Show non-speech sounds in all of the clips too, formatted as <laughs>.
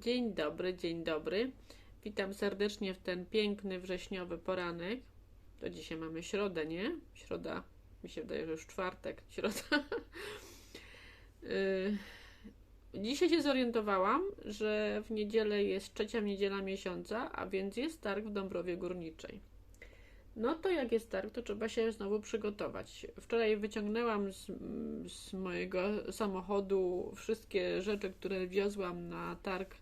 Dzień dobry, dzień dobry. Witam serdecznie w ten piękny wrześniowy poranek. To dzisiaj mamy środę, nie? Środa, mi się wydaje, że już czwartek, środa. Y, Dzisiaj się zorientowałam, że w niedzielę jest trzecia niedziela miesiąca, a więc jest targ w Dąbrowie Górniczej. No to jak jest targ, to trzeba się znowu przygotować. Wczoraj wyciągnęłam z, z mojego samochodu wszystkie rzeczy, które wiozłam na targ,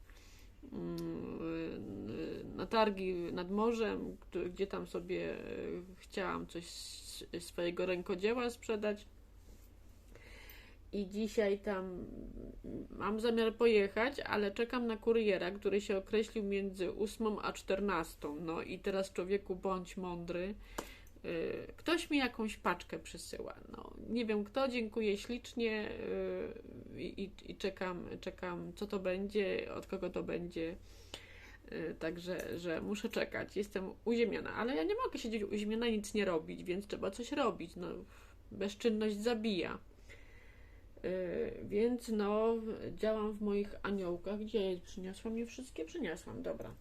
na targi nad morzem, gdzie- tam sobie e, chciałam coś swojego rękodzieła sprzedać. I dzisiaj tam mam zamiar pojechać, ale czekam na kuriera, który się określił między 8 a 14. No i teraz człowieku bądź mądry. Yy, Ktoś mi jakąś paczkę przysyła. No, nie wiem kto, dziękuję ślicznie yy, i, i czekam, czekam, co to będzie, od kogo to będzie. Yy, Także, że muszę czekać. Jestem uziemiona, ale ja nie mogę siedzieć uziemiona i nic nie robić, więc trzeba coś robić. No, bezczynność zabija. Więc no, działam w moich aniołkach. Gdzie je przyniosłam? Nie wszystkie przyniosłam, dobra.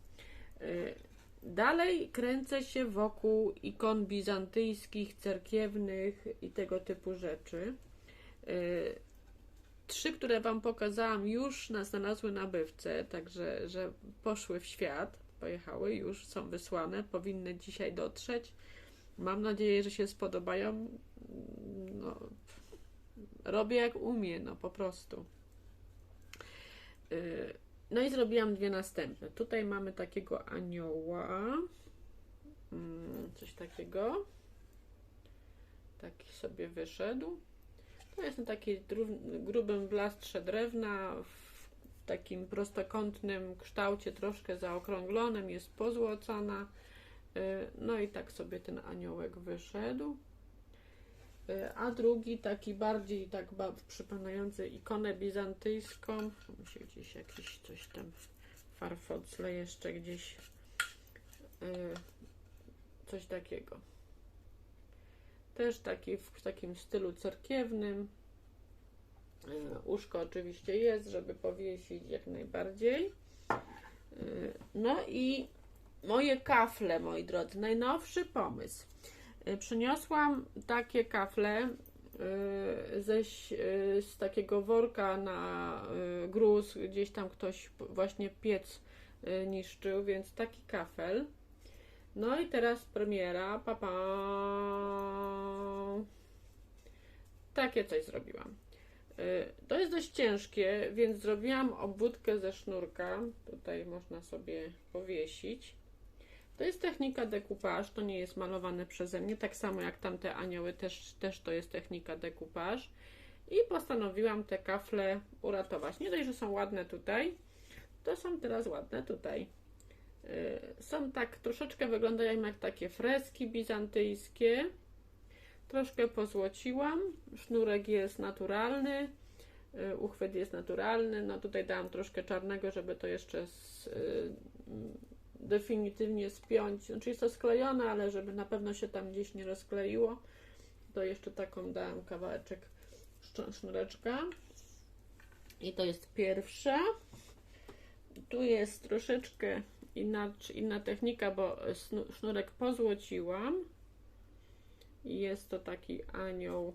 Dalej kręcę się wokół ikon bizantyjskich, cerkiewnych i tego typu rzeczy. Yy, Trzy, które Wam pokazałam, już nas znalazły nabywcę, także że poszły w świat, pojechały, już są wysłane, powinny dzisiaj dotrzeć. Mam nadzieję, że się spodobają. No, robię jak umiem, no po prostu. Yy, No i zrobiłam dwie następne. Tutaj mamy takiego anioła. Mm, Coś takiego. Taki sobie wyszedł. To jest na drów- grubym blastrze drewna w takim prostokątnym kształcie, troszkę zaokrąglonym, jest pozłocona. Yy, No i tak sobie ten aniołek wyszedł. Y, A drugi taki bardziej tak przypominający ikonę bizantyjską. Musi gdzieś jakiś coś tam farfocle jeszcze gdzieś. y, Coś takiego. Też taki w takim stylu cerkiewnym. Y, Uszko oczywiście jest, żeby powiesić jak najbardziej. Y, No i moje kafle, moi drodzy, najnowszy pomysł. Y, Przyniosłam takie kafle y, ze, y, z takiego worka na gruz, gdzieś tam ktoś właśnie piec niszczył, więc taki kafel. No i teraz premiera, papa. Takie coś zrobiłam. To jest dość ciężkie, więc zrobiłam obwódkę ze sznurka. Tutaj można sobie powiesić. To jest technika decoupage, to nie jest malowane przeze mnie, tak samo jak tamte anioły też, też to jest technika decoupage. I postanowiłam te kafle uratować. Nie dość, że są ładne tutaj, to są teraz ładne tutaj. Yy, Są tak, troszeczkę wyglądają jak takie freski bizantyjskie. Troszkę pozłociłam. Sznurek jest naturalny. yy, Uchwyt jest naturalny. No tutaj dałam troszkę czarnego, żeby to jeszcze z, yy, definitywnie spiąć. Znaczy jest to sklejone, ale żeby na pewno się tam gdzieś nie rozkleiło, to jeszcze taką dałam kawałeczek sznureczka. I to jest pierwsza. Tu jest troszeczkę inna, inna technika, bo sznurek pozłociłam. Jest to taki anioł.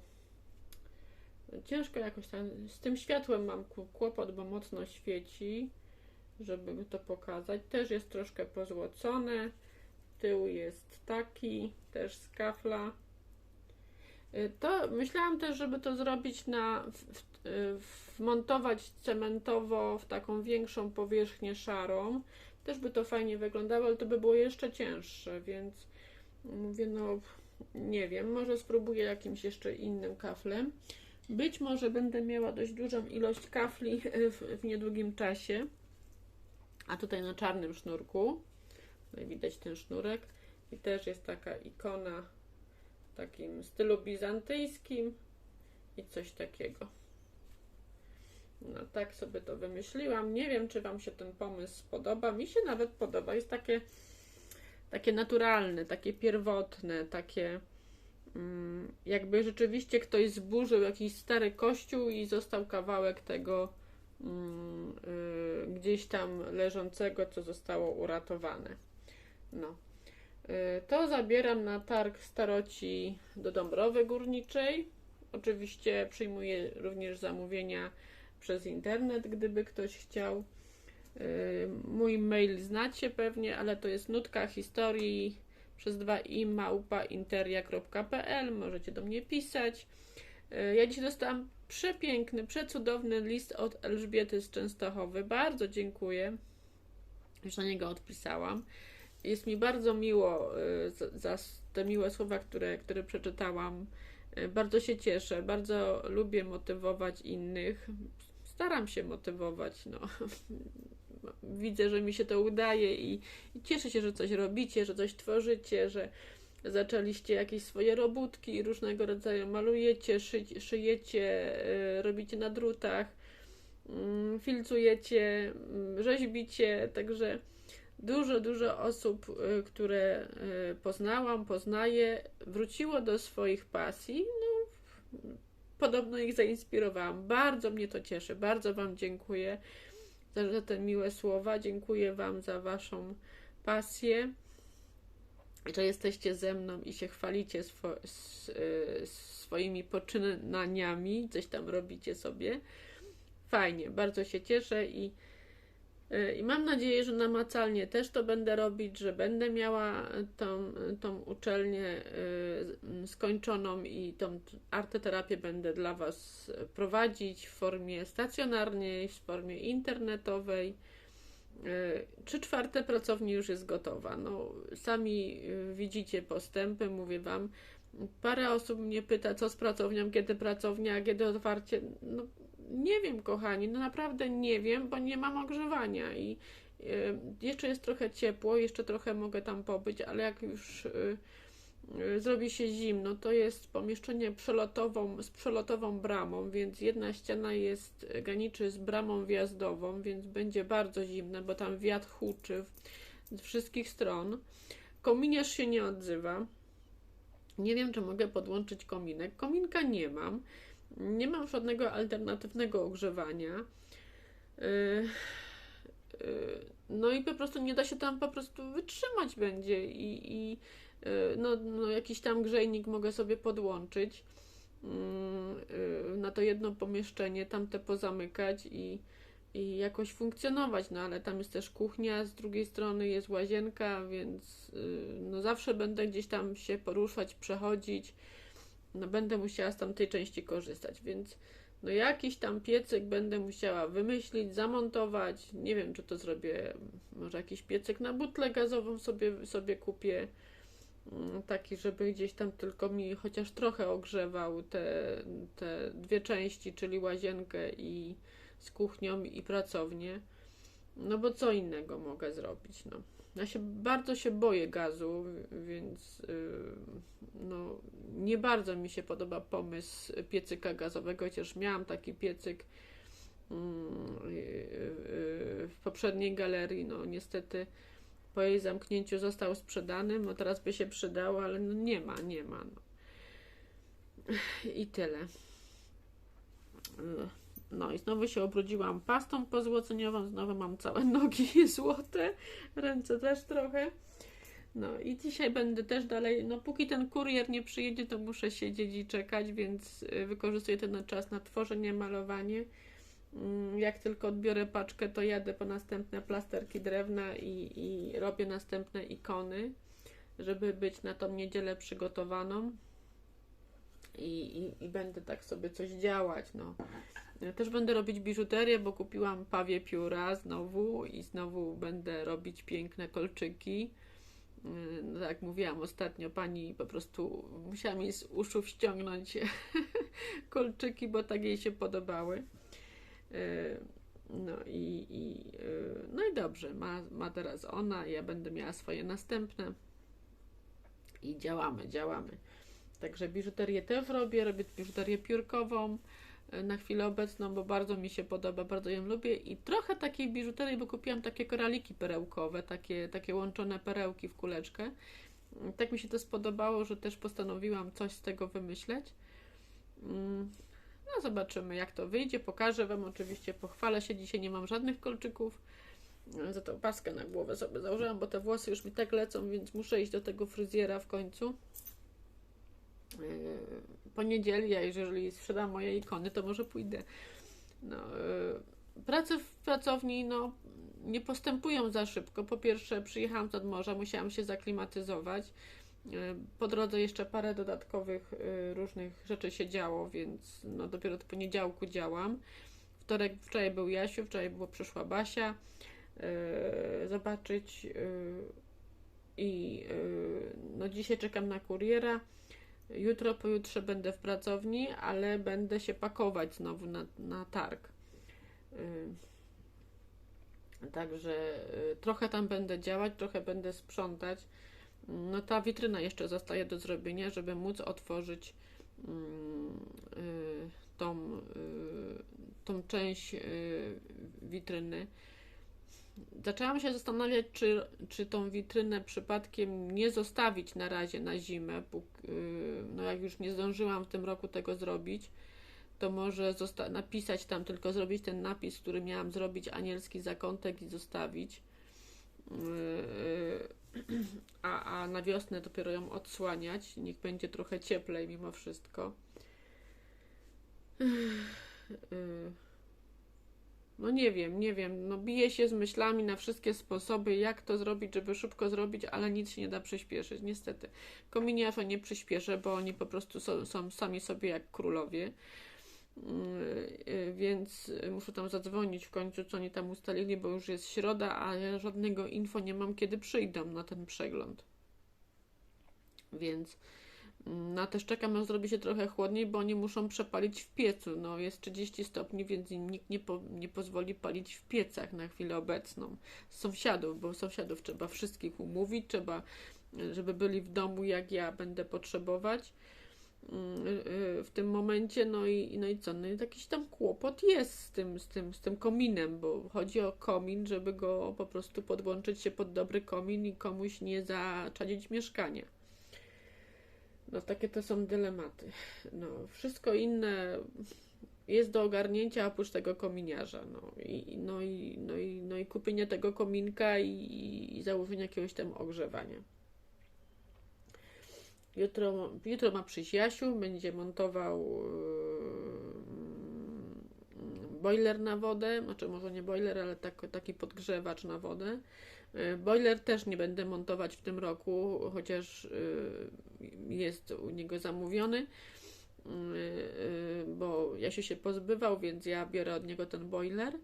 Ciężko jakoś tam. Z tym światłem mam kł- kłopot, bo mocno świeci żeby to pokazać. Też jest troszkę pozłocone. Tył jest taki, też z kafla. Y, To myślałam też, żeby to zrobić na, y, wmontować cementowo w taką większą powierzchnię szarą. Też by to fajnie wyglądało, ale to by było jeszcze cięższe, więc mówię, no nie wiem, może spróbuję jakimś jeszcze innym kaflem. Być może będę miała dość dużą ilość kafli <laughs> w, w niedługim czasie. A tutaj na czarnym sznurku tutaj widać ten sznurek i też jest taka ikona w takim stylu bizantyjskim i coś takiego. No tak sobie to wymyśliłam. Nie wiem, czy Wam się ten pomysł spodoba. Mi się nawet podoba. Jest takie, takie naturalne, takie pierwotne, takie mm, jakby rzeczywiście ktoś zburzył jakiś stary kościół i został kawałek tego gdzieś tam leżącego, co zostało uratowane. No. Y, To zabieram na targ staroci do Dąbrowy Górniczej. Oczywiście przyjmuję również zamówienia przez internet, gdyby ktoś chciał. Y, Mój mail znacie pewnie, ale to jest nutka historii przez 2 i małpa interia.pl. Możecie do mnie pisać. Y, Ja dzisiaj dostałam przepiękny, przecudowny list od Elżbiety z Częstochowy. Bardzo dziękuję. Już na niego odpisałam. Jest mi bardzo miło y, za, za te miłe słowa, które, które przeczytałam. Y, Bardzo się cieszę, bardzo lubię motywować innych. Staram się motywować. No. <laughs> Widzę, że mi się to udaje i, i cieszę się, że coś robicie, że coś tworzycie, że zaczęliście jakieś swoje robótki różnego rodzaju, malujecie, szy, szyjecie, y, robicie na drutach, mm, filcujecie, mm, rzeźbicie, także dużo, dużo osób, y, które y, poznałam, poznaję, wróciło do swoich pasji. No, podobno ich zainspirowałam. Bardzo mnie to cieszy. Bardzo Wam dziękuję za te miłe słowa. Dziękuję Wam za Waszą pasję, że jesteście ze mną i się chwalicie swo, y, swoimi poczynaniami, coś tam robicie sobie. Fajnie, bardzo się cieszę i Y, I mam nadzieję, że namacalnie też to będę robić, że będę miała tą, tą uczelnię y, skończoną i tą arteterapię będę dla Was prowadzić w formie stacjonarnej, w formie internetowej. Y, Trzy czwarte pracowni już jest gotowa. No, sami y, widzicie postępy, mówię Wam. Parę osób mnie pyta, co z pracownią, kiedy pracownia, kiedy otwarcie. No, nie wiem, kochani, no naprawdę nie wiem, bo nie mam ogrzewania i y, jeszcze jest trochę ciepło, jeszcze trochę mogę tam pobyć, ale jak już zrobi się zimno, to jest pomieszczenie przelotową, z przelotową bramą, więc jedna ściana jest graniczy z bramą wjazdową, więc będzie bardzo zimne, bo tam wiatr huczy z wszystkich stron. Kominiarz się nie odzywa. Nie wiem, czy mogę podłączyć kominek. Kominka nie mam. Nie mam żadnego alternatywnego ogrzewania. Yy, No i po prostu nie da się tam po prostu wytrzymać będzie i, i no, no jakiś tam grzejnik mogę sobie podłączyć yy, yy, na to jedno pomieszczenie, tamte pozamykać i, i jakoś funkcjonować, no ale tam jest też kuchnia, z drugiej strony jest łazienka, więc yy, no zawsze będę gdzieś tam się poruszać, przechodzić no będę musiała z tamtej części korzystać, więc no jakiś tam piecyk będę musiała wymyślić, zamontować. Nie wiem, czy to zrobię, może jakiś piecyk na butlę gazową sobie, sobie kupię. Mm, Taki, żeby gdzieś tam tylko mi chociaż trochę ogrzewał te, te dwie części, czyli łazienkę i z kuchnią i pracownię. No bo co innego mogę zrobić, no. Ja się bardzo się boję gazu, więc yy, no, nie bardzo mi się podoba pomysł piecyka gazowego, chociaż miałam taki piecyk yy, yy, w poprzedniej galerii. No niestety po jej zamknięciu został sprzedany, no teraz by się przydał, ale no nie ma, nie ma. No. I tyle. No i znowu się obrudziłam pastą pozłoceniową, znowu mam całe <laughs> nogi złote, ręce też trochę. No i dzisiaj będę też dalej, no póki ten kurier nie przyjedzie, to muszę siedzieć i czekać, więc y, wykorzystuję ten czas na tworzenie, malowanie. Mm, Jak tylko odbiorę paczkę, to jadę po następne plasterki drewna i, i robię następne ikony, żeby być na tą niedzielę przygotowaną. I, i, I będę tak sobie coś działać, no. Ja też będę robić biżuterię, bo kupiłam pawie pióra znowu i znowu będę robić piękne kolczyki. Yy, No, tak jak mówiłam ostatnio, pani po prostu musiała mi z uszów ściągnąć <laughs> kolczyki, bo tak jej się podobały. Yy, No i, i, yy, no i dobrze, ma, ma teraz ona, ja będę miała swoje następne. I działamy, działamy. Także biżuterię też robię, robię biżuterię piórkową y, na chwilę obecną, bo bardzo mi się podoba, bardzo ją lubię i trochę takiej biżuterii, bo kupiłam takie koraliki perełkowe, takie, takie łączone perełki w kuleczkę. Y, Tak mi się to spodobało, że też postanowiłam coś z tego wymyśleć. No zobaczymy jak to wyjdzie, pokażę Wam oczywiście, pochwalę się, dzisiaj nie mam żadnych kolczyków, za to paskę na głowę sobie założyłam, bo te włosy już mi tak lecą, więc muszę iść do tego fryzjera w końcu. Yy, poniedzieli, jeżeli sprzedam moje ikony, to może pójdę. No, yy, prace w pracowni, no, nie postępują za szybko. Po pierwsze, przyjechałam z morza, musiałam się zaklimatyzować. Yy, po drodze jeszcze parę dodatkowych różnych rzeczy się działo, więc no, dopiero od poniedziałku działam. Wtorek, wczoraj był Jasiu, wczoraj było, przyszła Basia zobaczyć i no dzisiaj czekam na kuriera. Jutro, pojutrze będę w pracowni, ale będę się pakować znowu na, na targ. Także trochę tam będę działać, trochę będę sprzątać. No ta witryna jeszcze zostaje do zrobienia, żeby móc otworzyć yy, tą, tą część witryny zaczęłam się zastanawiać, czy, czy tą witrynę przypadkiem nie zostawić na razie na zimę. Y, no jak już nie zdążyłam w tym roku tego zrobić, to może napisać tam, tylko zrobić ten napis, który miałam zrobić, anielski zakątek i zostawić. Y, <clears throat> y, a, a na wiosnę dopiero ją odsłaniać. Niech będzie trochę cieplej mimo wszystko. No nie wiem, nie wiem. No biję się z myślami na wszystkie sposoby, jak to zrobić, żeby szybko zrobić, ale nic się nie da przyspieszyć, niestety. Kominiarza nie przyspieszę, bo oni po prostu są, są sami sobie jak królowie. Yy, więc muszę tam zadzwonić w końcu, co oni tam ustalili, bo już jest środa, a ja żadnego info nie mam, kiedy przyjdą na ten przegląd. Więc na też czekam, aż zrobi się trochę chłodniej, bo oni muszą przepalić w piecu. No, jest 30 stopni, więc nikt nie, po, nie pozwoli palić w piecach na chwilę obecną. Sąsiadów, bo sąsiadów trzeba wszystkich umówić, trzeba, żeby byli w domu, jak ja będę potrzebować w tym momencie, no i, no i co, no i jakiś tam kłopot jest z tym, z tym, z tym kominem, bo chodzi o komin, żeby go po prostu podłączyć się pod dobry komin i komuś nie zaczadzić mieszkania. No takie to są dylematy. No, wszystko inne jest do ogarnięcia oprócz tego kominiarza. No i, no i, no i, no i kupienie tego kominka i, i założenie jakiegoś tam ogrzewania. Jutro, jutro ma przyjść Jasiu, będzie montował yy, boiler na wodę, znaczy może nie boiler, ale tak, taki podgrzewacz na wodę. Y, boiler też nie będę montować w tym roku, chociaż y, jest u niego zamówiony, bo Jasiu się pozbywał, więc ja biorę od niego ten boiler.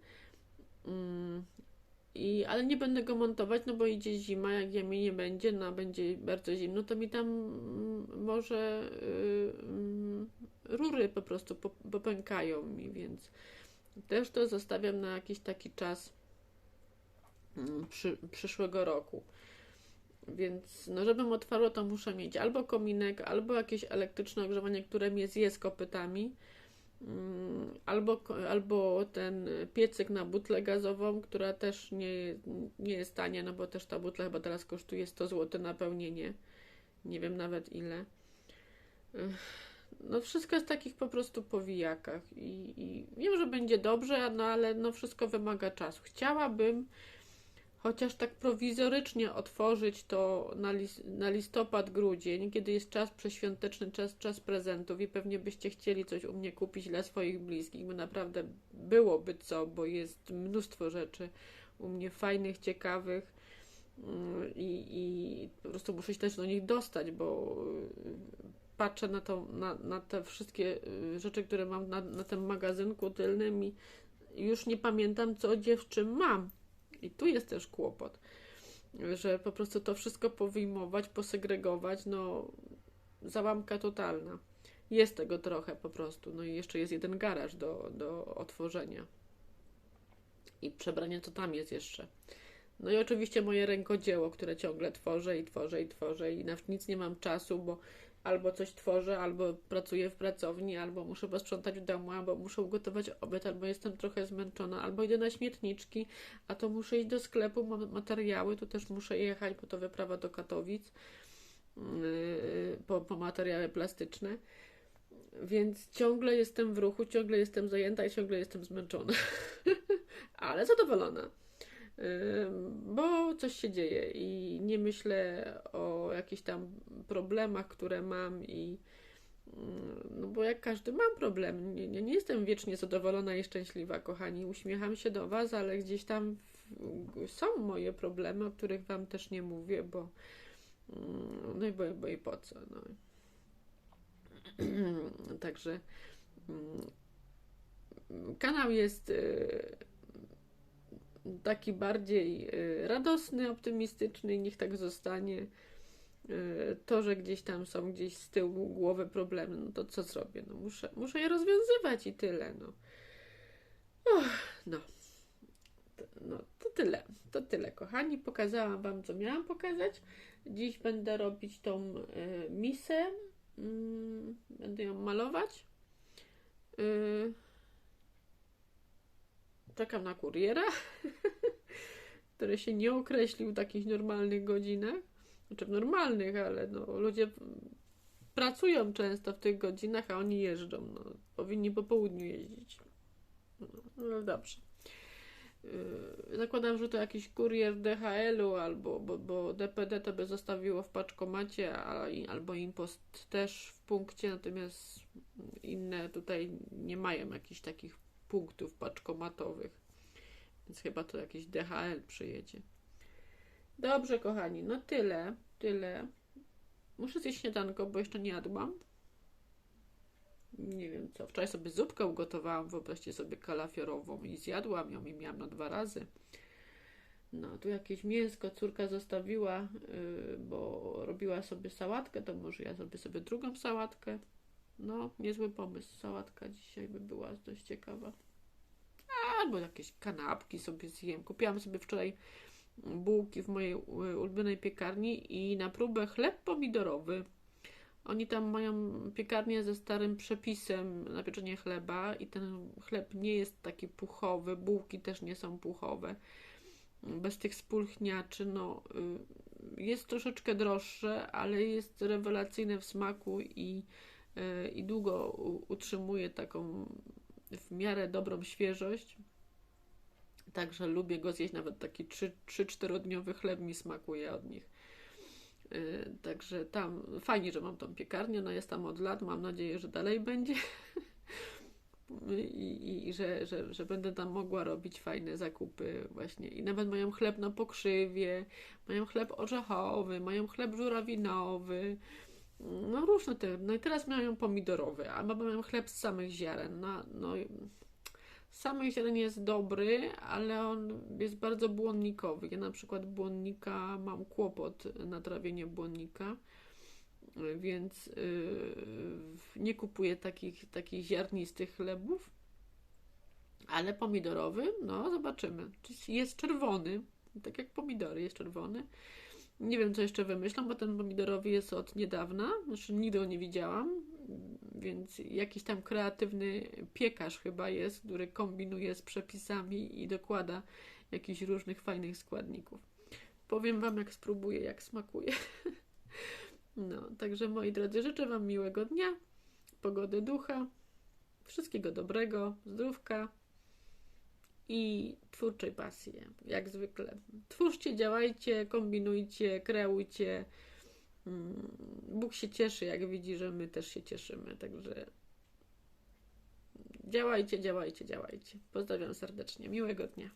I, ale nie będę go montować, no bo idzie zima, jak ja mi nie będzie, no będzie bardzo zimno, to mi tam mm, może rury po prostu popękają mi, więc też to zostawiam na jakiś taki czas Mm, przy, przyszłego roku. Więc no, żebym otwarło, to muszę mieć albo kominek, albo jakieś elektryczne ogrzewanie, które mnie zje z kopytami, albo, albo ten piecyk na butlę gazową, która też nie, nie jest tania, no bo też ta butla chyba teraz kosztuje 100 zł napełnienie. Nie wiem nawet ile. No wszystko jest takich po prostu powijakach i, i wiem, że będzie dobrze, no ale no wszystko wymaga czasu. Chciałabym chociaż tak prowizorycznie otworzyć to na, lis na listopad, grudzień, kiedy jest czas przeświąteczny, czas, czas prezentów i pewnie byście chcieli coś u mnie kupić dla swoich bliskich, bo naprawdę byłoby co, bo jest mnóstwo rzeczy u mnie fajnych, ciekawych mm, i, i po prostu muszę się też do nich dostać, bo y, patrzę na, to, na, na te wszystkie y, rzeczy, które mam na, na tym magazynku tylnym i już nie pamiętam, co dziewczyn mam i tu jest też kłopot, że po prostu to wszystko powyjmować, posegregować, no załamka totalna. Jest tego trochę po prostu. No i jeszcze jest jeden garaż do, do otworzenia. I przebranie, co tam jest jeszcze. No i oczywiście moje rękodzieło, które ciągle tworzę i tworzę i tworzę i na nic nie mam czasu, bo albo coś tworzę, albo pracuję w pracowni, albo muszę posprzątać w domu, albo muszę ugotować obiad, albo jestem trochę zmęczona, albo idę na śmietniczki, a to muszę iść do sklepu, mam materiały, tu też muszę jechać, bo to wyprawa do Katowic yy, po, po materiały plastyczne. Więc ciągle jestem w ruchu, ciągle jestem zajęta i ciągle jestem zmęczona. <laughs> Ale zadowolona. Bo coś się dzieje i nie myślę o jakichś tam problemach, które mam i mm, no bo jak każdy mam problem. Nie, nie, nie jestem wiecznie zadowolona i szczęśliwa, kochani. Uśmiecham się do Was, ale gdzieś tam są moje problemy, o których Wam też nie mówię, bo mm, no i bo, bo i po co, no. <clears throat> Także mm, kanał jest y, taki bardziej y, radosny, optymistyczny, niech tak zostanie. Y, To, że gdzieś tam są gdzieś z tyłu głowy problemy, no to co zrobię? No muszę, muszę je rozwiązywać i tyle, no. No. No, to tyle. To tyle, kochani. Pokazałam Wam, co miałam pokazać. Dziś będę robić tą y, misę. Mm, będę ją malować. Czekam na kuriera, <laughs> który się nie określił w takich normalnych godzinach. Znaczy w normalnych, ale no, ludzie pracują często w tych godzinach, a oni jeżdżą. No, powinni po południu jeździć. No, no dobrze. Yy, Zakładam, że to jakiś kurier DHL-u albo bo, bo DPD to by zostawiło w paczkomacie, a, albo Impost też w punkcie, natomiast inne tutaj nie mają jakichś takich punktów paczkomatowych, więc chyba to jakiś DHL przyjedzie. Dobrze, kochani, no tyle, tyle. Muszę zjeść śniadanko, bo jeszcze nie jadłam. Nie wiem co. Wczoraj sobie zupkę ugotowałam, wyobraźcie sobie kalafiorową i zjadłam ją i miałam na dwa razy. No, tu jakieś mięsko córka zostawiła, yy, bo robiła sobie sałatkę, to może ja zrobię sobie drugą sałatkę. No, niezły pomysł. Sałatka dzisiaj by była dość ciekawa. Albo jakieś kanapki sobie zjem. Kupiłam sobie wczoraj bułki w mojej u- ulubionej piekarni i na próbę chleb pomidorowy. Oni tam mają piekarnię ze starym przepisem na pieczenie chleba i ten chleb nie jest taki puchowy, bułki też nie są puchowe. Bez tych spulchniaczy, no y, jest troszeczkę droższe, ale jest rewelacyjne w smaku i, y, i długo utrzymuje taką w miarę dobrą świeżość. Także lubię go zjeść, nawet taki 3-4 dniowy chleb mi smakuje od nich. Yy, Także tam fajnie, że mam tą piekarnię. No jest tam od lat. Mam nadzieję, że dalej będzie. <laughs> I, i że, że, że będę tam mogła robić fajne zakupy właśnie. I nawet mają chleb na pokrzywie, mają chleb orzechowy, mają chleb żurawinowy. No różne te. No i teraz mają pomidorowy, albo mają chleb z samych ziaren. No, no samych ziaren jest dobry, ale on jest bardzo błonnikowy. Ja na przykład błonnika mam kłopot na trawienie błonnika, więc yy, nie kupuję takich, takich ziarnistych chlebów. Ale pomidorowy, no zobaczymy. Czy Jest czerwony, tak jak pomidory, jest czerwony. Nie wiem, co jeszcze wymyślą, bo ten pomidorowy jest od niedawna, znaczy nigdy go nie widziałam, więc jakiś tam kreatywny piekarz chyba jest, który kombinuje z przepisami i dokłada jakichś różnych fajnych składników. Powiem Wam, jak spróbuję, jak smakuje. <laughs> No, także moi drodzy, życzę Wam miłego dnia, pogody ducha, wszystkiego dobrego, zdrówka i twórczej pasji, jak zwykle. Twórzcie, działajcie, kombinujcie, kreujcie. Mm, Bóg się cieszy, jak widzi, że my też się cieszymy. Także działajcie, działajcie, działajcie. Pozdrawiam serdecznie. Miłego dnia.